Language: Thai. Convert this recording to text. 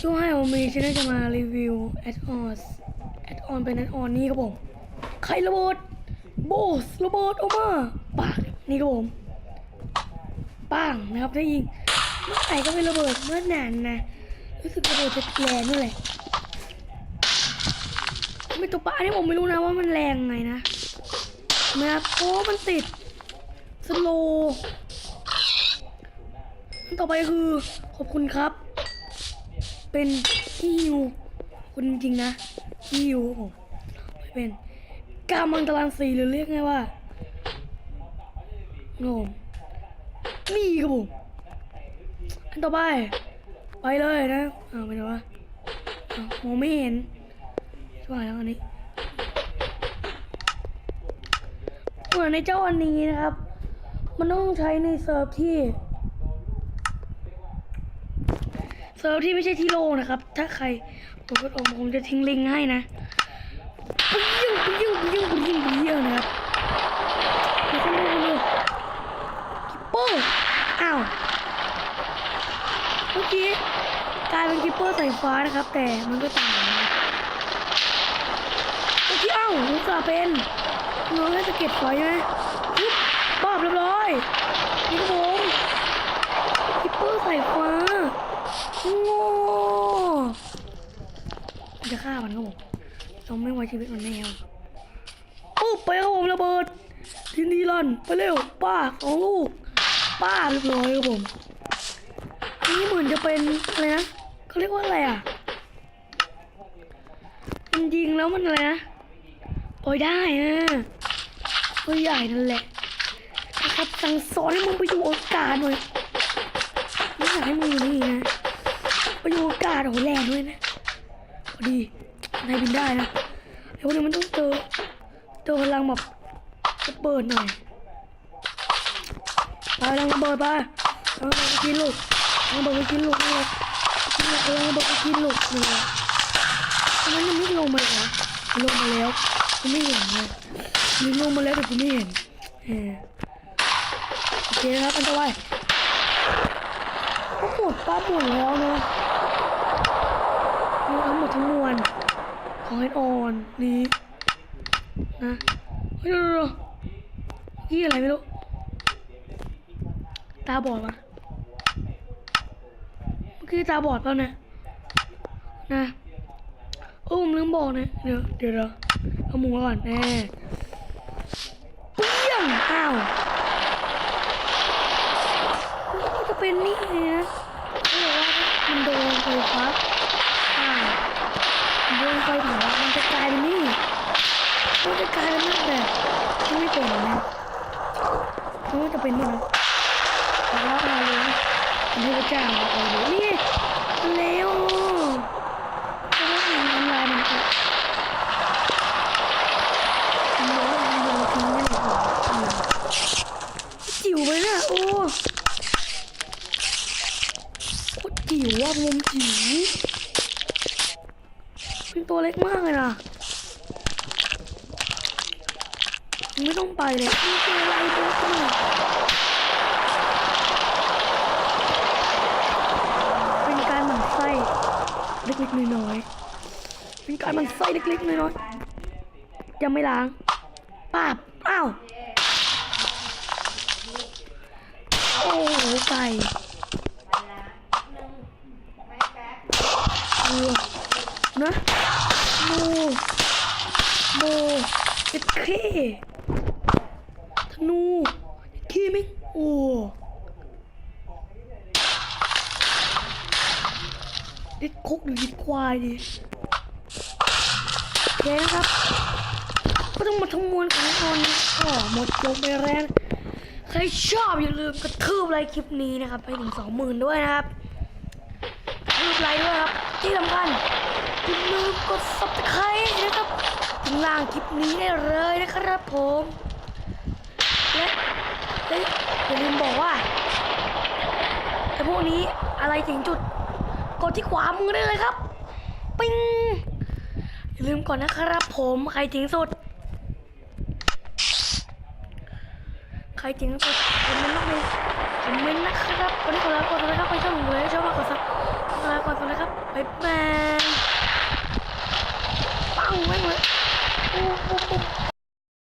ช่วงให้ผมมีฉันจะมารีวิวแอดออนแอดออนเป็นแอดออนนี่ครับผมใครระเบิดโบสระเบิดออกมาปากนี่ครับผมปังนะครับถ้ายิงเมื่อไหร่ก็ไม่ระเบิดเมื่อนานนะรู้สึกระเบิดจะแรงนั่แหละไม่ตัวปลาที่ผมไม่รู้นะว่ามันแรงไงนะนะครับเพราะว่ามันติดสโลว์ต่อไปคือขอบคุณครับ เป็นที่ฮิวคุณจริงนะที่ฮิวครับผมเป็นกามังตารางสีหรือเรียกไงว่าโนมนี่ครับผมอันต่อไปไปเลยนะอ้าวไปไหนวะอ้ามองไม่เห็นช่วยแล้วอันนี้เหมือนในเจ้าอันนี้นะครับ มันต้องใช้ในเซิร์ฟที่ เซิร์ฟที่ไม่ใช่ที่โลกนะครับ ถ้าใครผมก็ผมผมจะทิ้งลิงก์ให้นะยิ่งยิ่งยิ่งยิ่งยยิ่งนะครับเดี๋ยวคุณดูคุณดูกิปเปอร์อ้าวเมื่อกี้กลายเป็นกิปเปอร์สายฟ้านะครับ แต่มันก็ต่างเมื่อกี้อ้าลูกสาวเป็นน้องให้สะเก็ดไฟใช่ไหมปุ๊บปอบเรียบร้อยนี่ครับผมกิปเปอร์สายฟ้า จะฆ่ามันครับผมเราไม่ไว้ชีวิตมันแน่ครับปุ๊บไปครับผมระเบิดทินดีลันไปเร็วป้าสองลูก ป้าเรียบร้อยครับผมอันนี่เหมือนจะเป็นอะไรนะเขาเรียกว่าอะไรอะมันยิงแล้วมันอะไรนะปล่อยได้นะตัวใหญ่นั่นแหละนะครับสั่งสอนให้มึงไปอยู่อกาศหน่อยไม่อยากให้มึงอยู่นี่นะ ไปอยู่อากาศโอ้โหแรงด้วยนะพอดีนายบินได้นะแต่วันนี้มันต้องเจอเจอพลังแบบระเบิดหน่อยไปพลังระเบิดไปพลังไปกินลูกพลังระเบิดไปกินลูกนี่เลยกินลูกพลังระเบิดไปกินลูกนี่เลยทำไมยังไม่ลงมาเลยเหรอลงมาแล้วกูไม่เห็นเลยมันลงมาแล้วแต่กูไม่เห็นเออโอเคนะครับอันต่อไป ดป้าหมดแล้วเนาะนี่ทั้งหมดทั้งมวลของไอออนนี้นะเฮ้ยเดี๋ยวๆยี่อะไรไม่รู้ ตาบอดปะเมื่อกี้ตาบอดเปล่าเนี่ยนะโอ้ผมลืมบอกนี่ยเดี๋ยวเดี๋ยวเดี๋ยวเอาหมูก่อนแน่เปี้ยงอ้าวจะเป็นนี่เลยนะเขาบอกว่าถ้า มันโดนไฟฟ้าอ่าโดนไฟเผามันจะกลายเป็นนี่มันจะกลายเป็นนั่นแบบที่ไม่เป็นนะมันจะเป็นนี่นะแล้วอะไรเลยนะมันให้พระเจ้าเอาเลยนี่เร็วจะได้เห็นทำลายมันจะทำลายมันโยนทิ้งไม่ได้หรอจิ๋วไปนะโอ้ โค ตรจิ๋วว่ะมุมจิ๋วเป็นตัวเล็กมากเลยนะไม่ต้องไปเลยนี่คืออะไรตัวขนาดเป็นการหมั่นไส้เล็กๆน้อยๆเป็นการหมั่นไส้เล็กๆน้อยๆยังไม่ล้างป้าบอ้าวโอ้โหไก่ เออนะโมโมเอ็ดเคธนูเอ็ดเคไหมโอ้ด็ดคกหรือด็ดควายดิโอเคนะครับ ก็ต้องมาทั้งมวลของตอนนี้ก็หมดลงไปแล้วใครชอบอย่าลืมกระทืบไลค์คลิปนี้นะครับ ไปถึงสองหมื่นด้วยนะครับกรูปไลค์ด้วยครับ ที่สำคัญอย่าลืมกด subscribe นะครับถึงล่างคลิปนี้ได้เลยนะครับผม และและอย่าลืมบอกว่าไอ้พวกนี้อะไรถึงจุด กดที่ขวามือได้เลยครับ ปิ้งอย่าลืมก่อนนะครับผมใครถึงสุด ใครถึงสุดคอมเมนต์มาเลยคอมเมนต์นะครับวันนี้ขอลาก่อนนะครับไปช่องหนูเลยชอบมากกดซับ ลาก่อนกันนยครับบ๊ายบายปังแม่งเลปุ๊บปุ๊บปุ๊บ